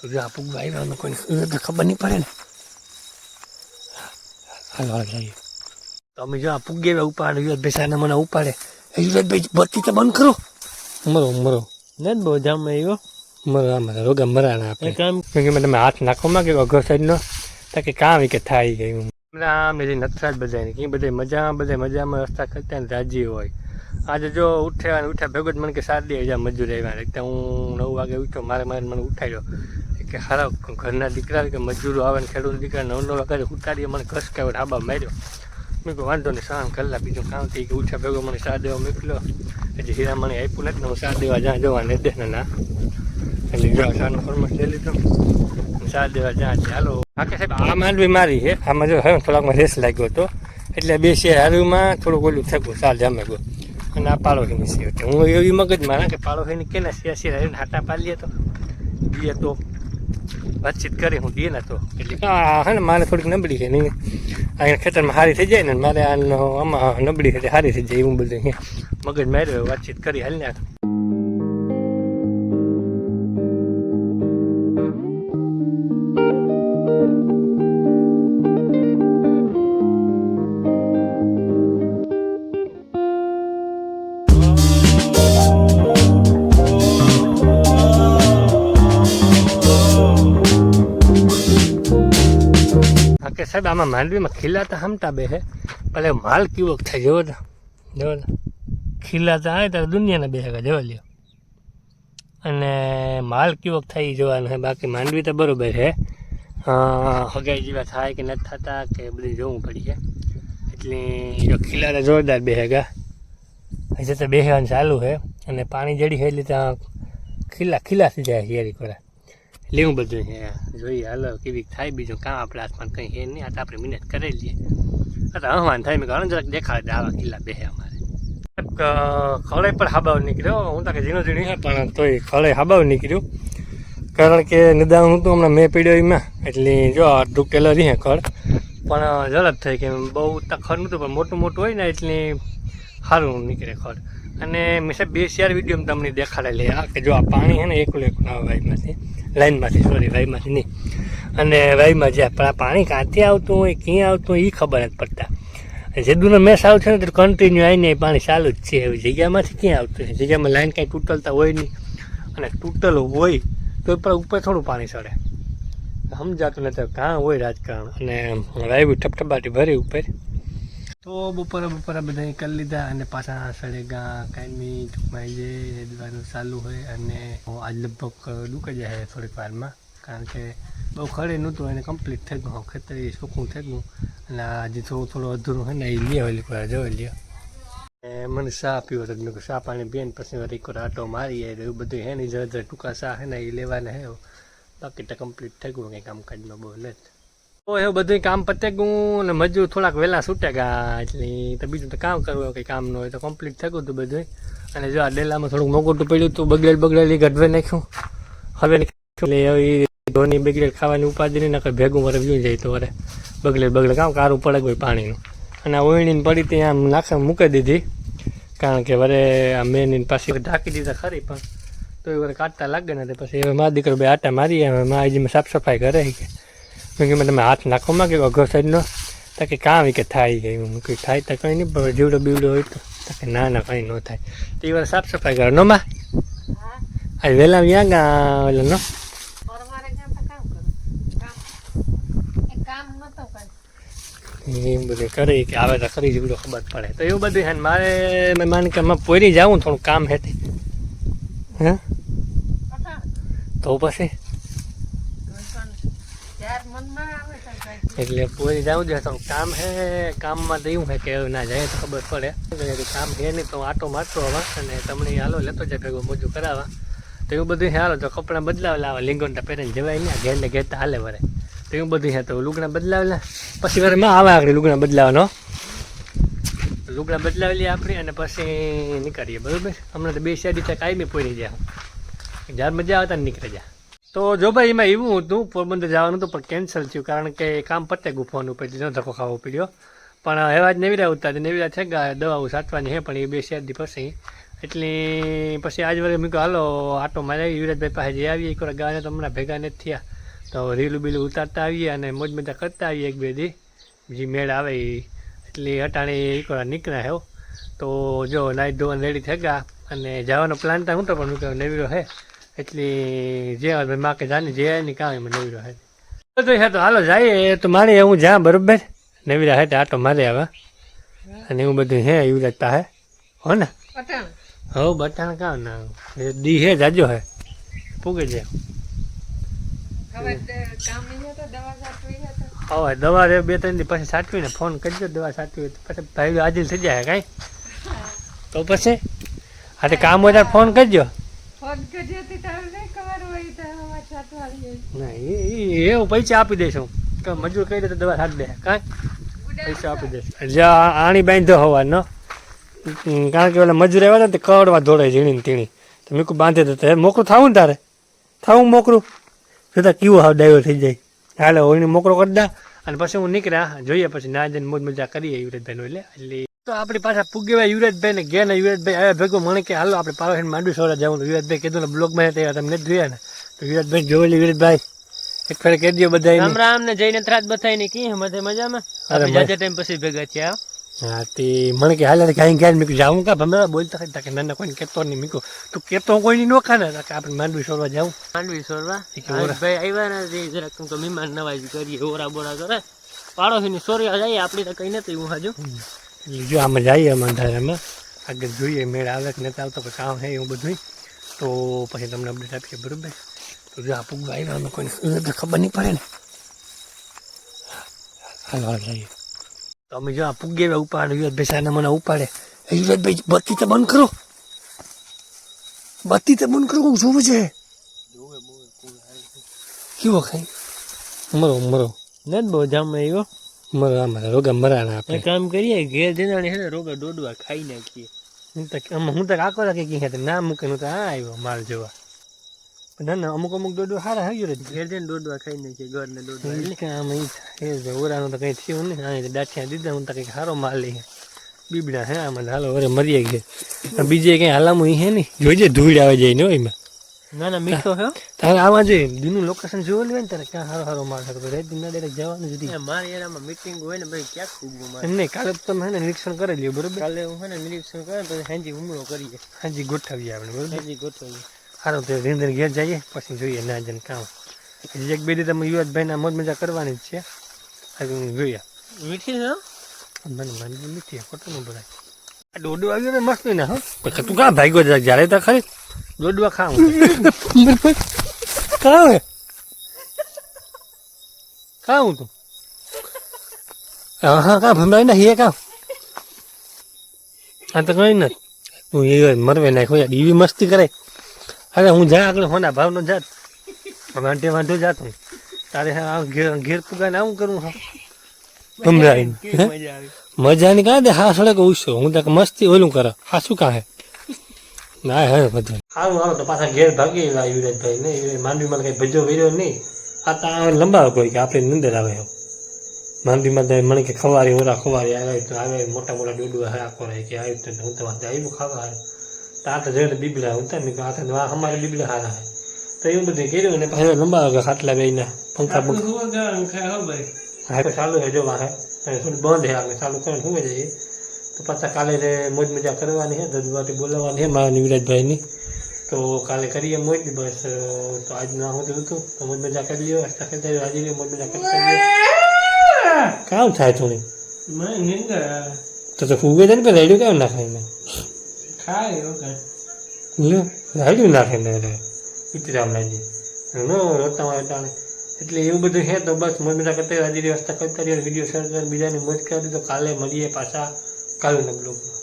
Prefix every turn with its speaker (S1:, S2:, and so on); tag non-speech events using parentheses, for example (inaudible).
S1: તો જો ખબર નહીં પડે ને. હાલો જઈએ જો આ પુગે ઉપાડે યુવત સાને મને ઉપાડે. યુવતભાઈ બત્તી તો બંધ કરો. મરો મરો.
S2: ને બહુ જામ આવ્યો
S1: મરો મરા રોગા મરાણા
S2: એ
S1: આપણે
S2: કામ
S1: તમે હાથ નાખો માં કે અઘર સાઈડનો? તાકે કામ કે થાય ગયું આમ ને નથરા જ બધાને કે બધે મજા બધે મજામાં રસ્તા કરતા ને રાજી હોય. આજે જો ઉઠ્યા ને ઉઠ્યા ભેગો જ મને કે સાત દિવસ હજાર મજૂર આવ્યા એટલે હું નવ વાગે ઉઠ્યો, મારે મારે મને ઉઠાડ્યો કે હારા ઘરના દીકરા કે મજૂરો આવે ને ખેડૂત દીકરા નવ નવ વાગે ઉતારીએ, મને ઘસકાવ્યો ડાબા માર્યો. મેં કહું વાંધો નહીં સહન કલાક બીજું કામ થઈ કે ઉઠ્યા ભેગો મને સાત દેવા મોકલ્યો. હજી હીરા મને આપ્યું નથી ને હું સાત દેવા જ્યાં જવા ને દે ને ના. એટલે જો સાનો ફોર્મસ લઈ લીધો. સાત દેવા જ્યાં ચાલો બાકી સાહેબ, આ માંડવી મારી છે. આમાં જો હવે થોડાકમાં રેસ લાગ્યો હતો. એટલે બે શેર થોડુંક ઓલું થયું ચાલ જામે ગયો. અને આ પાળો હિની છે એટલે હું એવી મગજ મારા કે પાળો હિની કેના શેર શેર હારીને હાટા પાડીએ તો? દીએ તો વાતચીત કરી હું દીએ ને તો. એટલે હા ને મારે થોડીક નબળી છે નહીં અહીંયા ખેતરમાં સારી થઈ જાય ને મારે આનો આમાં નબળી છે સારી થઈ જાય એવું બધું મગજ માર્યો વાતચીત કરી હાલ ને સાહેબ, આમાં માંડવીમાં ખીલાતા હમતા બે છે એ માલ કેવો થાય, જોવો તો. જોવો તો. ખીલાતા આવે ત્યારે દુનિયાના બે હગા જોવા લ્યો. અને માલ કેવો થાય એ જોવાનું છે બાકી માંડવી તો બરાબર છે હગાઈ જેવા થાય કે નથી થતા કે બધું જોવું પડી છે એટલે જો ખીલાતા જોરદાર બે હગા હજી તો બેહવાનું ચાલુ છે અને પાણી જડી છે એટલે ત્યાં ખીલા ખીલા થઈ જાય હિયારી કોરા લેવું બધું છે. જોઈએ, હાલો, કેવી થાય બીજું કામ આપણે હાથમાં કંઈ હે નહીં. આ તો આપણે મહેનત કરી લઈએ. હવાન થાય, મેં ઘણું જરાક દેખાડે આવા કિલ્લા બે અમારે. ખળે પણ હાબાવ નીકળ્યો. હું તો કે ઝીણો ઝીણી છે, પણ તોય ખળે હાબાવ નીકળ્યું. કારણ કે નિદાન હું તો હમણાં મેં પીડ્યો એમાં. એટલે જો, આ ઢૂકેલો રહે ખડ પણ ઝડપ થઈ કે બહુ ખડ નહોતું, પણ મોટું મોટું હોય ને, એટલે સારું નીકળે ખડ અને મેં સાહેબ બે ચાર વીડિયો તમને દેખાડેલી આ કે જો આ પાણી છે ને, એકલું એકલું આવે વાઈમાંથી લાઈનમાંથી સોરી વાઈમાંથી નહીં. અને વાઈમાં જ્યાં પણ આ પાણી ક્યાંથી આવતું હોય ક્યાં આવતું હોય એ ખબર નથી પડતા. જેદુનો મેસ આવશે ને, તો કન્ટિન્યુ આવીને પાણી ચાલુ જ છે. એવી જગ્યામાંથી ક્યાં આવતું છે જગ્યામાં લાઈન કાંઈ તૂટલતા હોય નહીં. અને તૂટલ હોય, તો પણ ઉપર થોડું પાણી ચડે. સમજાતું નથી કાં હોય રાજકારણ. અને વાયુ ઠપઠપાટી ભરી ઉપર. તો બપોરે બપોરે બધા કરી લીધા અને પાછા સળેગા કાયમી ટૂંકમાં જાય દેવાનું ચાલુ હોય અને આજ લગભગ દુકાઈ જાય થોડીક વારમાં. કારણ કે બહુ ખડે નહોતું એને કમ્પ્લીટ થઈ ગયું. ખેતર એ સુખું થઈ ગયું. અને આજે થોડું થોડું અધૂરું હોય ને, એ લે ઓલી પર જોઈ લ્યો મને ચા પીવો તો મેં ચા પાણી બેન પછી વાર એકવાર આટો મારી જાય એવું બધું હે ને જરા ટૂંકા ચા હે ને, એ લેવાના હે. બાકી તો કમ્પ્લીટ થઈ ગયું, કંઈ કામકાજમાં બહુ નથી એવું બધું કામ પતે ગયું ને મજૂર થોડાક વહેલા છૂટે ગયા તો બીજું તો કામ કરવું કંઈ કામ ન હોય તો કમ્પ્લીટ થયું હતું બધું અને જો આ ડેલામાં થોડુંક મોગોટું પડ્યું હતું બગડેલ બગડેલી ગઢવે નાખ્યું. હવે. એટલે હવે ધોની બગડેલ ખાવાની ઉપાધિ નહીં, નકર ભેગું મારે વ્યૂ જાય તો વરે. બગડેલ બગડે કામ કારું પડે કોઈ પાણીનું. અને આ ઓયણીને પડી ત્યાં આમ નાખે મૂકી દીધી. કારણ કે વરે આ મેની પાછી ઢાંકી દીધા ખરી, પણ તો એ વરે કાઢતા લાગે ને તો પછી. હવે મારા દીકરો બે આટા મારી હવે મારી સાફ સફાઈ કરે કે. મેં તમે હાથ નાખો માં કે અઘર સાઈડનો તો કે કામ કે થાય હું કંઈ થાય તો કંઈ નહીં જીવડો બીવડો હોય તો કે ના ના કંઈ ન થાય તો એ વાર સાફ સફાઈ કરો નો માં આ વહેલા વ્યા ગા ઓલા નો
S3: પરવારે ગયા તો કામ કરું કામ એ કામ નતો કરતી
S1: એ બધું કરી કે આવે તો ખરી જીવડો ખબર પડે તો એવું બધું છે મારે મેં માની કે માં પોરી જાઉં થોડું કામ હેતી હા તો પછી
S3: ત્યાર મનમાં આવે તો કઈ
S1: એટલે પોરી જાઉં છે તો કામ હે, કામમાં એવું છે કે ના જાય, તો ખબર પડે. કામ છે નહીં, તો હું આટો મારતો હવા. અને તમને હાલો લેતો જાય ભેગું મોજું કરાવવા. તો એવું બધું હાલો, તો કપડાં બદલાવેલા આવે લીંગોનતા પહેરીને જવાય ને ઘેર ને ઘેર તો હાલે વરે. તો એવું બધું હે, તો લુગડા બદલાવેલા પછી વરે માં આવે આગળ લુગડા બદલાવાનો લુગડા બદલાવી લઈએ આપણે અને પછી નીકળીએ, બરાબર? હમણાં તો બે શેરી તક આવી પોરી જાય જ્યારે મજા આવે ત્યારે નીકળી જાય તો જો ભાઈ, એમાં એવું હતું, પોરબંદર જવાનું હતું, પણ કેન્સલ થયું, કારણ કે કામ પતે ગુફવાનું પછી ન ધક્કો ખાવો પડ્યો. પણ એવા જ નેવીરા ઉતા નેવીરા છે ગયા દવાઓ સાચવાની છે, પણ એ બે શેરથી પછી. એટલે પછી આજ વરે મેં કહ્યું હાલો, આટો મારે યુવરાજભાઈ પાસે જઈ આવીએ એકવાર ગાને તો હમણાં ભેગા નથી થયા. તો રીલું બીલું ઉતારતા આવીએ અને મોજ મજા કરતા આવીએ એક બે દી. બીજી મેળ આવે ઈ. એટલે અટાણે એકવાર નીકળ્યા હેવ તો જો નાઈ ધોવાનું રેડી થઈ ગયા અને જવાનો પ્લાન તો હું તો પણ, મેં કહ્યું નવીરો હે એટલે જે ભાઈ માં કે જાને જે નહીં કાંઈ મને નવીરો હે તો હે તો હાલો જાય તો મારે હું જ્યાં બરોબર. નવીરા હે તો આટો મારે આવે અને એવું બધું હે યુવરાજ હે. હો ને. હો બટાણ કા ના? દી હે જાજો હે. પૂગે જાય
S3: હવે દવા
S1: રે બે ત્રણ પછી સાચવીને ફોન કરજો દવા સાચવી પછી ભાઈ હાજર થઈ જાય કાંઈ? (laughs) તો પછી? હા કામ વધારે ફોન કરજો. એવું પૈસા આપી દઈશું કે મજૂર કઈ રીતે દવા હાથ દે. કાંઈ? પૈસા આપી દઈશ. આ આણી બાંધો ન કારણ કે ઓલા મજૂર આવ્યા હતા ને તે કવડવા દોડે ઝીણી તીણી તો મેં બાંધે તો મોકરું થાવું ને તારે? થાવું મોકરું જોતા કેવું હાવ ડાયો થઈ જાય. હાલે હોળીને મોકરો કરી દા. અને પછી હું નીકળ્યા. જોઈએ પછી ના જઈને મોજ મજા કરીએ યુવરાજભાઈ એટલે. એટલે તો આપણી પાછા પુગેવા યુવરાજભાઈ ને ગયા ને યુવરાજભાઈ આવ્યા ભેગું મને કે હાલો આપણે પારોહીને માંડવી સોરા જવું યુવરાજભાઈ કીધું ને બ્લોગમાં હતા તમને જ જોયા ને. તો યુવરાજભાઈ જોયેલી યુવરાજભાઈ. એક ફેર કહી દો બધા
S2: રામ રામ ને જઈને ત્રાસ બતાવીને કી મધે મજામાં?
S1: અરે
S2: જાજા ટાઈમ પછી ભેગા થયા
S1: હા. તે મને કે હાલે કાંઈ ગયા મેં જાઉં કા ભમે બોલતા હતા કે નાના કોઈને કહેતો નહીં. મેં તું કહેતો કોઈની નોખા ને કે આપણે માંડવી સોરવા જાઉં.
S2: માંડવી સોરવા. ભાઈ આવ્યા ને જરાક તો મહેમાન નવાજી કરીએ ઓરા બોરા કરે. પાડોશીની સોરિયા જાય આપણી તો કઈ નથી હું હાજુ.
S1: જો આમાં જઈએ અમે. અંધારામાં આગળ જોઈએ મેળ આવે કે નથી આવતો કે કામ હે એવું બધું તો પછી તમને અપડેટ આપીએ બરાબર? તો જો આ પૂગવા આવ્યા અમે કોઈને ખબર નહીં પડે ને. હાલો હાલ જઈએ. તો અમે જો આ પૂગે આવ્યા ઉપાડે યુવરાજભાઈ સાને મને ઉપાડે. યુવરાજભાઈ બત્તી તો બંધ કરો. બત્તી તો બંધ કરો જોવું છે. કેવો ખાઈ મરો મરો.
S2: નથી બહુ જામ આવ્યો.
S1: મરો આમાં રોગા મરાના આપણે
S2: કામ કરીએ ઘેર જઈને હે ને રોગા દોડવા ખાઈ નાખીએ.
S1: હું તો હું તો કાકો રાખી કઈ ના મૂકે હું તો આ આવ્યો માલ જોવા. ના ના અમુક અમુક દોડો સારા હૈયો રે.
S2: ઘેર જઈને દોડવા ખાઈ નાખીએ ઘરને દોડવા
S1: એટલે. કે આમાં ઈ ઓરાનું તો કંઈ થયું નહીં હા દાઠિયા દીધા હું તો કંઈક સારો માલ લઈએ બીબડા હે આમાં હાલો વરે મરીએ ગયા બીજે કંઈ હાલામાં ઈ હે નહીં. જોઈજે ધૂળ આવે જાય ને એમાં.
S2: ના ના મીઠો હે.
S1: તારે આવા જોઈએ દીનું લોકેશન જોવું લેવાય ને તારે ક્યાં સારો સારો માલ থাকে રેત દિન ડાયરેક્ટ જવાનું જ નહીં.
S2: મારે એનામાં મીટિંગ હોય ને ભાઈ ક્યાંક ખૂબું મારે
S1: નહીં કાલે તો તમે હે ને નિરીક્ષણ કરી લ્યો બરોબર?
S2: કાલે હું હે ને નિરીક્ષણ કરે પછી હાંજી હુમલો કરીએ.
S1: હાજી ગોઠવીએ આપણે બરોબર?
S2: હાંજી ગોઠવીએ.
S1: સારું તો ધીરે ઘેર જઈએ પછી જોઈએ ના જન કામ. એક બે દી તમે યુવરાજભાઈના મોજ મજા કરવાની જ છે. આજે જોઈએ
S2: મીઠી છે
S1: મને મને મીઠી ખોટું ન બોલાય. આ દોડવા આવ્યો ને મસ્ત ના હો. તું કાં ભાગ્યો જ્યારે તો ખરી? દોડવા ખાવ (laughs) કાં હે કાં હું તું? હા હા કાં ભમરાય ના હિયે કાં? આ તો કઈ નથી. તું એ મરવે નાખો યાર એવી મસ્તી કરે. અરે હું જા આગળ હોના ભાવનો જાત. વાંધે વાંધો જાતો તારે આ ઘેર ઘેર પુગાને આવું કરું હા?
S2: આવી?
S1: મજાની કાં દે? હા સડક ઉછો. હું તો મસ્તી ઓલું કરે. હા શું કાં હે? ના હે બધું. સારું હાલો તો પાછા ઘેર ભાગી ગયેલા યુવરાજભાઈ ને એ માંડવીમાં કઈ ભજો કર્યો નહીં. આ તો લંબાવે કોઈ કે આપણે નિંદર આવે એવું માંડવીમાં તો મને કે ખવારી ઓરા ખવારી આવે તો આવે મોટા મોટા ડોડું હા રહે કે આવ્યું તો હું તો વાંધે આવ્યું ખાવા હારે. તો આ તો જોઈને બીબડા હું તો આ તો અમારે બીબડા હારા હે. તો એવું બધું કર્યું ને પાછા લંબાવે કે ખાટલા બેને પંખા હા તો ચાલુ હે જો વાહે થોડું બંધ હે આપણે ચાલુ કરીને શું જઈએ. તો પાછા કાલે મોજ મજા કરવાની હે દદવાટી બોલાવવાની હે મારા નિવરાજભાઈની તો કાલે કરીએ મોજ બસ તો આજનું ના હોતું હતું તો મોજ મજા કરી લ્યો હસતા ખેલતા રહ્યો આજે મોજ મજા કરતા લ્યો. કામ થાય થોડી. તો તો ફૂગે છે ને કે રેડિયો કેમ નાખાય
S2: ખાય ઓકે
S1: લ્યો રેડિયો ને રે. પિતરામનાજી નો રોતા હોય તાણે. એટલે એવું બધું છે તો બસ મોજ મજા કરતા રહ્યો આજે વ્યવસ્થા કરતા રહ્યો વીડિયો શેર કર બીજાની મોજ કરી તો કાલે મળીએ પાછા. કાલના બ્લોગમાં.